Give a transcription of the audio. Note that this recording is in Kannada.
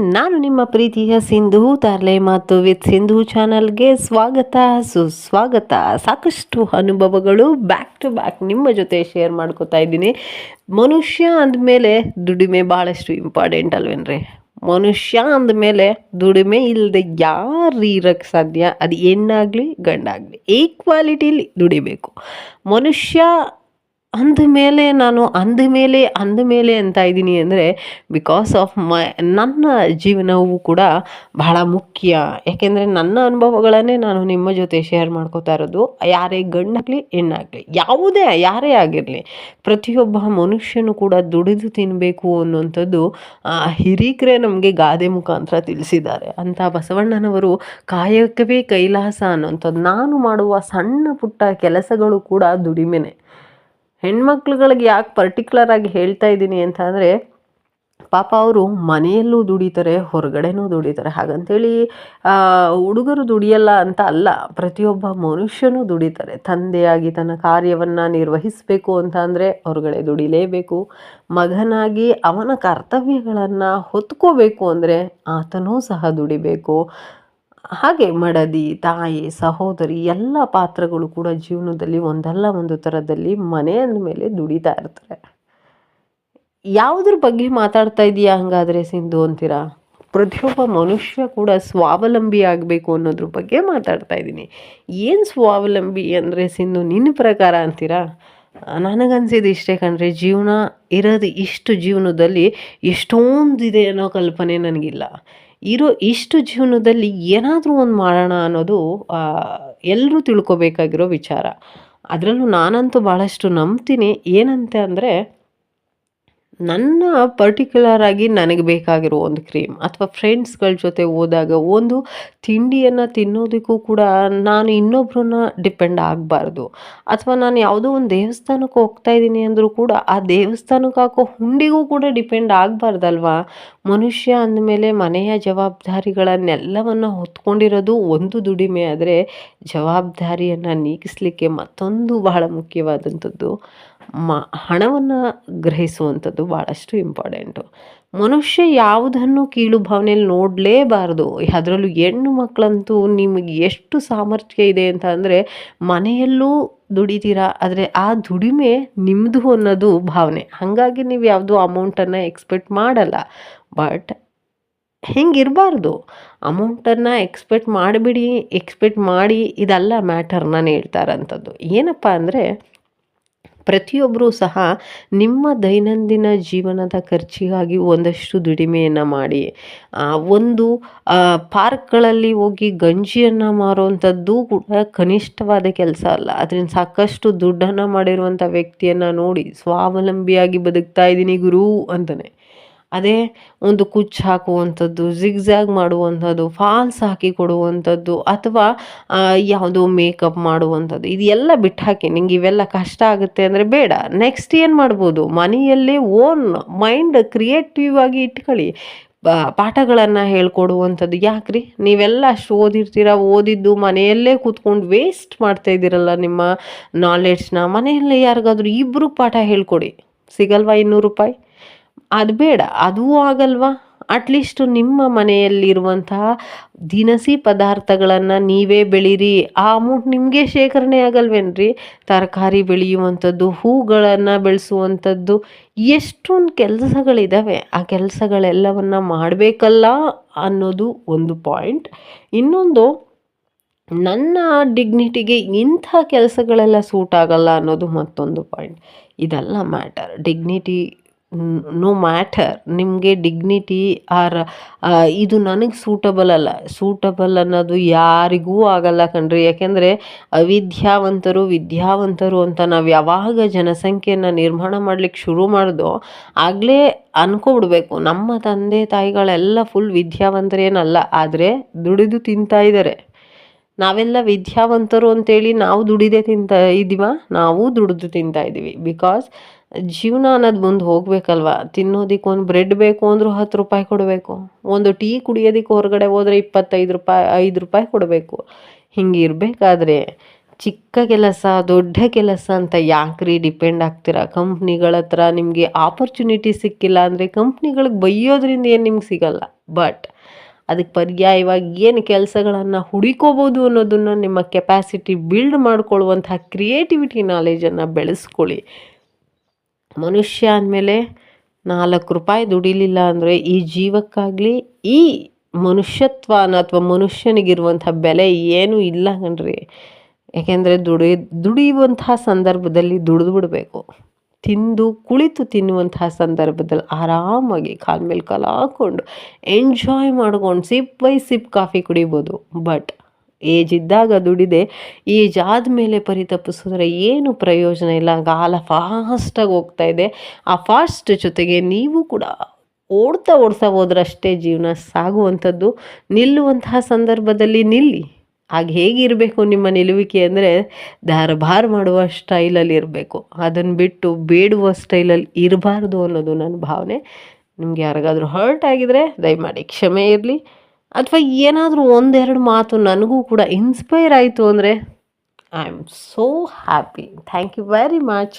ನಾನು ನಿಮ್ಮ ಪ್ರೀತಿಯ ಸಿಂಧು ತಾರ್ಲೆ ಮಾತು ವಿತ್ ಸಿಂಧು ಚಾನಲ್ಗೆ ಸ್ವಾಗತ, ಸುಸ್ವಾಗತ. ಸಾಕಷ್ಟು ಅನುಭವಗಳು ಬ್ಯಾಕ್ ಟು ಬ್ಯಾಕ್ ನಿಮ್ಮ ಜೊತೆ ಶೇರ್ ಮಾಡ್ಕೋತಾ ಇದ್ದೀನಿ. ಮನುಷ್ಯ ಅಂದಮೇಲೆ ದುಡಿಮೆ ಭಾಳಷ್ಟು ಇಂಪಾರ್ಟೆಂಟ್ ಅಲ್ವೇನ್ರಿ? ಮನುಷ್ಯ ಅಂದಮೇಲೆ ದುಡಿಮೆ ಇಲ್ಲದೆ ಯಾರು ಇರೋಕ್ಕೆ ಸಾಧ್ಯ? ಅದು ಹೆಣ್ಣಾಗಲಿ ಗಂಡಾಗಲಿ. ಈಕ್ವಾಲಿಟಿಲಿ ದುಡಿಬೇಕು. ಮನುಷ್ಯ ಅಂದಮೇಲೆ ನಾನು ಅಂದ ಮೇಲೆ ಅಂದ ಮೇಲೆ ಅಂತ ಇದ್ದೀನಿ ಅಂದರೆ ಬಿಕಾಸ್ ಆಫ್ ಮೈ ನನ್ನ ಜೀವನವೂ ಕೂಡ ಬಹಳ ಮುಖ್ಯ. ಯಾಕೆಂದರೆ ನನ್ನ ಅನುಭವಗಳನ್ನೇ ನಾನು ನಿಮ್ಮ ಜೊತೆ ಶೇರ್ ಮಾಡ್ಕೋತಾ ಇರೋದು. ಯಾರೇ ಗಂಡಾಗಲಿ, ಹೆಣ್ಣಾಗಲಿ, ಯಾವುದೇ, ಯಾರೇ ಆಗಿರಲಿ, ಪ್ರತಿಯೊಬ್ಬ ಮನುಷ್ಯನು ಕೂಡ ದುಡಿದು ತಿನ್ನಬೇಕು ಅನ್ನುವಂಥದ್ದು ಹಿರೀಕರೇ ನಮಗೆ ಗಾದೆ ಮುಖಾಂತರ ತಿಳಿಸಿದ್ದಾರೆ. ಅಂತ ಬಸವಣ್ಣನವರು ಕಾಯಕವೇ ಕೈಲಾಸ ಅನ್ನುವಂಥದ್ದು. ನಾನು ಮಾಡುವ ಸಣ್ಣ ಪುಟ್ಟ ಕೆಲಸಗಳು ಕೂಡ ದುಡಿಮೆನೆ. ಹೆಣ್ಮಕ್ಳುಗಳಿಗೆ ಯಾಕೆ ಪರ್ಟಿಕ್ಯುಲರ್ ಆಗಿ ಹೇಳ್ತಾ ಇದ್ದೀನಿ ಅಂತ ಅಂದರೆ, ಪಾಪ ಅವರು ಮನೆಯಲ್ಲೂ ದುಡಿತಾರೆ, ಹೊರಗಡೆನೂ ದುಡಿತಾರೆ. ಹಾಗಂತೇಳಿ ಹುಡುಗರು ದುಡಿಯಲ್ಲ ಅಂತ ಅಲ್ಲ, ಪ್ರತಿಯೊಬ್ಬ ಮನುಷ್ಯನೂ ದುಡಿತಾರೆ. ತಂದೆಯಾಗಿ ತನ್ನ ಕಾರ್ಯವನ್ನು ನಿರ್ವಹಿಸಬೇಕು ಅಂತ ಅಂದರೆ ಹೊರಗಡೆ ದುಡಿಲೇಬೇಕು. ಮಗನಾಗಿ ಅವನ ಕರ್ತವ್ಯಗಳನ್ನು ಹೊತ್ಕೋಬೇಕು ಅಂದರೆ ಆತನೂ ಸಹ ದುಡಿಬೇಕು. ಹಾಗೆ ಮಡದಿ, ತಾಯಿ, ಸಹೋದರಿ ಎಲ್ಲ ಪಾತ್ರಗಳು ಕೂಡ ಜೀವನದಲ್ಲಿ ಒಂದಲ್ಲ ಒಂದು ಥರದಲ್ಲಿ ಮನೆ ಅಂದಮೇಲೆ ದುಡಿತಾ ಇರ್ತಾರೆ. ಯಾವುದ್ರ ಬಗ್ಗೆ ಮಾತಾಡ್ತಾ ಇದೀಯಾ ಹಂಗಾದರೆ ಸಿಂಧು ಅಂತೀರಾ? ಪ್ರತಿಯೊಬ್ಬ ಮನುಷ್ಯ ಕೂಡ ಸ್ವಾವಲಂಬಿ ಆಗಬೇಕು ಅನ್ನೋದ್ರ ಬಗ್ಗೆ ಮಾತಾಡ್ತಾ ಇದ್ದೀನಿ ಏನು ಸ್ವಾವಲಂಬಿ ಅಂದರೆ ಸಿಂಧು ನಿನ್ನ ಪ್ರಕಾರ ಅಂತೀರಾ? ನನಗನ್ಸಿದ್ದು ಇಷ್ಟೇ ಕಣ್ರಿ, ಜೀವನ ಇರೋದು ಇಷ್ಟು ಜೀವನದಲ್ಲಿ ಎಷ್ಟೊಂದಿದೆ ಅನ್ನೋ ಕಲ್ಪನೆ ನನಗಿಲ್ಲ. ಇರೋ ಇಷ್ಟು ಜೀವನದಲ್ಲಿ ಏನಾದರೂ ಒಂದು ಮಾಡೋಣ ಅನ್ನೋದು ಎಲ್ಲರೂ ತಿಳ್ಕೊಬೇಕಾಗಿರೋ ವಿಚಾರ. ಅದರಲ್ಲೂ ನಾನಂತೂ ಭಾಳಷ್ಟು ನಂಬ್ತೀನಿ. ಏನಂತೆ ಅಂದರೆ ನನ್ನ ಪರ್ಟಿಕ್ಯುಲರ್ ಆಗಿ ನನಗೆ ಬೇಕಾಗಿರೋ ಒಂದು ಕ್ರೀಮ್ ಅಥವಾ ಫ್ರೆಂಡ್ಸ್ಗಳ ಜೊತೆ ಹೋದಾಗ ಒಂದು ತಿಂಡಿಯನ್ನು ತಿನ್ನೋದಕ್ಕೂ ಕೂಡ ನಾನು ಇನ್ನೊಬ್ಬರನ್ನ ಡಿಪೆಂಡ್ ಆಗಬಾರ್ದು. ಅಥವಾ ನಾನು ಯಾವುದೋ ಒಂದು ದೇವಸ್ಥಾನಕ್ಕೆ ಹೋಗ್ತಾ ಇದ್ದೀನಿ ಅಂದರೂ ಕೂಡ ಆ ದೇವಸ್ಥಾನಕ್ಕೆ ಹಾಕೋ ಹುಂಡಿಗೂ ಕೂಡ ಡಿಪೆಂಡ್ ಆಗಬಾರ್ದಲ್ವಾ? ಮನುಷ್ಯ ಅಂದಮೇಲೆ ಮನೆಯ ಜವಾಬ್ದಾರಿಗಳನ್ನೆಲ್ಲವನ್ನು ಹೊತ್ಕೊಂಡಿರೋದು ಒಂದು ದುಡಿಮೆ ಆದರೆ ಜವಾಬ್ದಾರಿಯನ್ನು ನೀಗಿಸ್ಲಿಕ್ಕೆ ಮತ್ತೊಂದು ಬಹಳ ಮುಖ್ಯವಾದಂಥದ್ದು. ಮ, ಹಣವನ್ನು ಗ್ರಹಿಸುವಂಥದ್ದು ಭಾಳಷ್ಟು ಇಂಪಾರ್ಟೆಂಟು. ಮನುಷ್ಯ ಯಾವುದನ್ನು ಕೀಳು ಭಾವನೆಯಲ್ಲಿ ನೋಡಲೇಬಾರ್ದು. ಅದರಲ್ಲೂ ಹೆಣ್ಣು ಮಕ್ಕಳಂತೂ ನಿಮಗೆ ಎಷ್ಟು ಸಾಮರ್ಥ್ಯ ಇದೆ ಅಂತ ಅಂದರೆ ಮನೆಯಲ್ಲೂ ದುಡಿತೀರಾ? ಆದರೆ ಆ ದುಡಿಮೆ ನಿಮ್ಮದು ಅನ್ನೋದು ಭಾವನೆ. ಹಾಗಾಗಿ ನೀವು ಯಾವುದೋ ಅಮೌಂಟನ್ನು ಎಕ್ಸ್ಪೆಕ್ಟ್ ಮಾಡಲ್ಲ. ಬಟ್ ಹಿಂಗಿರಬಾರ್ದು. ಅಮೌಂಟನ್ನು ಎಕ್ಸ್ಪೆಕ್ಟ್ ಮಾಡಿಬಿಡಿ, ಎಕ್ಸ್ಪೆಕ್ಟ್ ಮಾಡಿ ಇದೆಲ್ಲ ಮ್ಯಾಟರ್ನ ಹೇಳ್ತಾರಂಥದ್ದು. ಏನಪ್ಪ ಅಂದರೆ ಪ್ರತಿಯೊಬ್ಬರೂ ಸಹ ನಿಮ್ಮ ದೈನಂದಿನ ಜೀವನದ ಖರ್ಚಿಗಾಗಿ ಒಂದಷ್ಟು ದುಡಿಮೆಯನ್ನು ಮಾಡಿ. ಆ, ಒಂದು ಪಾರ್ಕ್ಗಳಲ್ಲಿ ಹೋಗಿ ಗಂಜಿಯನ್ನು ಮಾರುವಂಥದ್ದು ಕೂಡ ಕನಿಷ್ಠವಾದ ಕೆಲಸ ಅಲ್ಲ. ಅದರಿಂದ ಸಾಕಷ್ಟು ದುಡ್ಡನ್ನು ಮಾಡಿರುವಂಥ ವ್ಯಕ್ತಿಯನ್ನು ನೋಡಿ ಸ್ವಾವಲಂಬಿಯಾಗಿ ಬದುಕ್ತಾ ಇದ್ದೀನಿ ಗುರು ಅಂತಾನೆ. ಅದೇ ಒಂದು ಕುಚ್ಚು ಹಾಕುವಂಥದ್ದು ಜಿಗ್ಜ್ಯಾಗ್ ಮಾಡುವಂಥದ್ದು ಫಾಲ್ಸ್ ಹಾಕಿ ಕೊಡುವಂಥದ್ದು ಅಥವಾ ಯಾವುದೋ ಮೇಕಪ್ ಮಾಡುವಂಥದ್ದು ಇದೆಲ್ಲ ಬಿಟ್ಟು ಹಾಕಿ ನಿಂಗೆ ಇವೆಲ್ಲ ಕಷ್ಟ ಆಗುತ್ತೆ ಅಂದರೆ ಬೇಡ. ನೆಕ್ಸ್ಟ್ ಏನು ಮಾಡ್ಬೋದು? ಮನೆಯಲ್ಲೇ ಓನ್ ಮೈಂಡ್ ಕ್ರಿಯೇಟಿವ್ ಆಗಿ ಇಟ್ಕೊಳ್ಳಿ. ಪಾಠಗಳನ್ನು ಹೇಳ್ಕೊಡುವಂಥದ್ದು ಯಾಕ್ರಿ? ನೀವೆಲ್ಲ ಅಷ್ಟು ಓದಿರ್ತೀರ? ಓದಿದ್ದು ಮನೆಯಲ್ಲೇ ಕೂತ್ಕೊಂಡು ವೇಸ್ಟ್ ಮಾಡ್ತಾ ಇದ್ದೀರಲ್ಲ ನಿಮ್ಮ ನಾಲೆಡ್ಜ್ನ ಮನೆಯಲ್ಲೇ ಯಾರಿಗಾದ್ರೂ ಇಬ್ಬರು ಪಾಠ ಹೇಳ್ಕೊಡಿ. ಸಿಗಲ್ವಾ ಇನ್ನೂರು ರೂಪಾಯಿ? ಅದು ಬೇಡ, ಅದೂ ಆಗಲ್ವಾ? ಅಟ್ಲೀಸ್ಟ್ ನಿಮ್ಮ ಮನೆಯಲ್ಲಿರುವಂತಹ ದಿನಸಿ ಪದಾರ್ಥಗಳನ್ನು ನೀವೇ ಬೆಳೀರಿ. ಆ ಅಮೌಂಟ್ ನಿಮಗೆ ಶೇಖರಣೆ ಆಗಲ್ವೇನ್ರಿ? ತರಕಾರಿ ಬೆಳೆಯುವಂಥದ್ದು, ಹೂಗಳನ್ನು ಬೆಳೆಸುವಂಥದ್ದು, ಎಷ್ಟೊಂದು ಕೆಲಸಗಳಿದ್ದಾವೆ ಆ ಕೆಲಸಗಳೆಲ್ಲವನ್ನು ಮಾಡಬೇಕಲ್ಲ ಅನ್ನೋದು ಒಂದು ಪಾಯಿಂಟ್ ಇನ್ನೊಂದು, ನನ್ನ ಡಿಗ್ನಿಟಿಗೆ ಇಂಥ ಕೆಲಸಗಳೆಲ್ಲ ಸೂಟ್ ಆಗಲ್ಲ ಅನ್ನೋದು ಮತ್ತೊಂದು ಪಾಯಿಂಟ್ ಇದೆಲ್ಲ ಮ್ಯಾಟರ್ ಡಿಗ್ನಿಟಿ ನೋ ಮ್ಯಾಟರ್ ನಿಮಗೆ ಡಿಗ್ನಿಟಿ ಆರ್ ಇದು ನನಗೆ ಸೂಟಬಲ್ ಅಲ್ಲ. ಸೂಟಬಲ್ ಅನ್ನೋದು ಯಾರಿಗೂ ಆಗಲ್ಲ ಕಣ್ರಿ. ಯಾಕೆಂದರೆ ಅವಿದ್ಯಾವಂತರು ವಿದ್ಯಾವಂತರು ಅಂತ ನಾವು ಯಾವಾಗ ಜನಸಂಖ್ಯೆಯನ್ನು ನಿರ್ಮಾಣ ಮಾಡ್ಲಿಕ್ಕೆ ಶುರು ಮಾಡಿದೋ ಆಗಲೇ ಅನ್ಕೊಬಿಡ್ಬೇಕು. ನಮ್ಮ ತಂದೆ ತಾಯಿಗಳೆಲ್ಲ ಫುಲ್ ವಿದ್ಯಾವಂತರೇನಲ್ಲ. ಆದರೆ ದುಡಿದು ತಿಂತಾ ಇದ್ದಾರೆ ನಾವೆಲ್ಲ ವಿದ್ಯಾವಂತರು ಅಂತೇಳಿ ನಾವು ದುಡಿದೇ ತಿಂತ ಇದೀವ ನಾವು ದುಡಿದು ತಿಂತಾ ಇದ್ದೀವಿ. ಬಿಕಾಸ್ ಜೀವನ ಅನ್ನೋದು ಮುಂದೆ ಹೋಗ್ಬೇಕಲ್ವ? ತಿನ್ನೋದಕ್ಕೆ ಒಂದು ಬ್ರೆಡ್ ಬೇಕು ಅಂದರೂ ಹತ್ತು ರೂಪಾಯಿ ಕೊಡಬೇಕು. ಒಂದು ಟೀ ಕುಡಿಯೋದಕ್ಕೆ ಹೊರಗಡೆ ಹೋದರೆ ಇಪ್ಪತ್ತೈದು ರೂಪಾಯಿ, ಐದು ರೂಪಾಯಿ ಕೊಡಬೇಕು. ಹಿಂಗೆ ಇರಬೇಕಾದ್ರೆ ಚಿಕ್ಕ ಕೆಲಸ, ದೊಡ್ಡ ಕೆಲಸ ಅಂತ ಯಾಕ್ರಿ ಡಿಪೆಂಡ್ ಆಗ್ತೀರಾ? ಕಂಪ್ನಿಗಳ ಹತ್ರ ನಿಮಗೆ ಆಪರ್ಚುನಿಟಿ ಸಿಕ್ಕಿಲ್ಲ ಅಂದರೆ ಕಂಪ್ನಿಗಳಿಗೆ ಬೈಯೋದ್ರಿಂದ ಏನು ನಿಮ್ಗೆ ಸಿಗಲ್ಲ? ಬಟ್ ಅದಕ್ಕೆ ಪರ್ಯಾಯವಾಗಿ ಏನು ಕೆಲಸಗಳನ್ನು ಹುಡುಕೋಬೋದು ಅನ್ನೋದನ್ನು ನಿಮ್ಮ ಕೆಪಾಸಿಟಿ ಬಿಲ್ಡ್ ಮಾಡ್ಕೊಳ್ಳುವಂತಹ ಕ್ರಿಯೇಟಿವಿಟಿ ನಾಲೆಜನ್ನು ಬೆಳೆಸ್ಕೊಳ್ಳಿ. ಮನುಷ್ಯ ಅಂದಮೇಲೆ ನಾಲ್ಕು ರೂಪಾಯಿ ದುಡಿಲಿಲ್ಲ ಅಂದರೆ ಈ ಜೀವಕ್ಕಾಗಲಿ ಈ ಮನುಷ್ಯತ್ವನ ಅಥವಾ ಮನುಷ್ಯನಿಗಿರುವಂಥ ಬೆಲೆ ಏನೂ ಇಲ್ಲ ಕಣ್ರಿ. ಯಾಕೆಂದರೆ ದುಡಿ, ದುಡಿಯುವಂತಹ ಸಂದರ್ಭದಲ್ಲಿ ದುಡಿದು ಬಿಡಬೇಕು. ತಿಂದು ಕುಳಿತು ತಿನ್ನುವಂತಹ ಸಂದರ್ಭದಲ್ಲಿ ಆರಾಮಾಗಿ ಕಾಲ ಮೇಲೆ ಕಾಲು ಹಾಕ್ಕೊಂಡು ಎಂಜಾಯ್ ಮಾಡ್ಕೊಂಡು ಸಿಪ್ ಬೈ ಸಿಪ್ ಕಾಫಿ ಕುಡಿಬೋದು. ಬಟ್ ಏಜ್ ಇದ್ದಾಗ ದುಡಿದೆ ಏಜ್ ಆದಮೇಲೆ ಪರಿತಪ್ಪಿಸಿದ್ರೆ ಏನು ಪ್ರಯೋಜನ ಇಲ್ಲ. ಕಾಲ ಫಾಸ್ಟಾಗಿ ಹೋಗ್ತಾ ಇದೆ. ಆ ಫಾಸ್ಟ್ ಜೊತೆಗೆ ನೀವು ಕೂಡ ಓಡ್ತಾ ಓಡ್ತಾ ಹೋದ್ರಷ್ಟೇ ಜೀವನ ಸಾಗುವಂಥದ್ದು. ನಿಲ್ಲುವಂತಹ ಸಂದರ್ಭದಲ್ಲಿ ನಿಲ್ಲಿ. ಆಗ ಹೇಗಿರಬೇಕು ನಿಮ್ಮ ನಿಲುವಿಕೆ ಅಂದರೆ ದಾರಭಾರ ಮಾಡುವ ಸ್ಟೈಲಲ್ಲಿ ಇರಬೇಕು. ಅದನ್ನು ಬಿಟ್ಟು ಬೇಡುವ ಸ್ಟೈಲಲ್ಲಿ ಇರಬಾರ್ದು ಅನ್ನೋದು ನನ್ನ ಭಾವನೆ. ನಿಮ್ಗೆ ಯಾರಿಗಾದ್ರೂ ಹರ್ಟ್ ಆಗಿದರೆ ದಯಮಾಡಿ ಕ್ಷಮೆ ಇರಲಿ. ಅಥವಾ ಏನಾದರೂ ಒಂದೆರಡು ಮಾತು ನನಗೂ ಕೂಡ ಇನ್ಸ್ಪೈರ್ ಆಯಿತು ಅಂದರೆ I am so happy thank you very much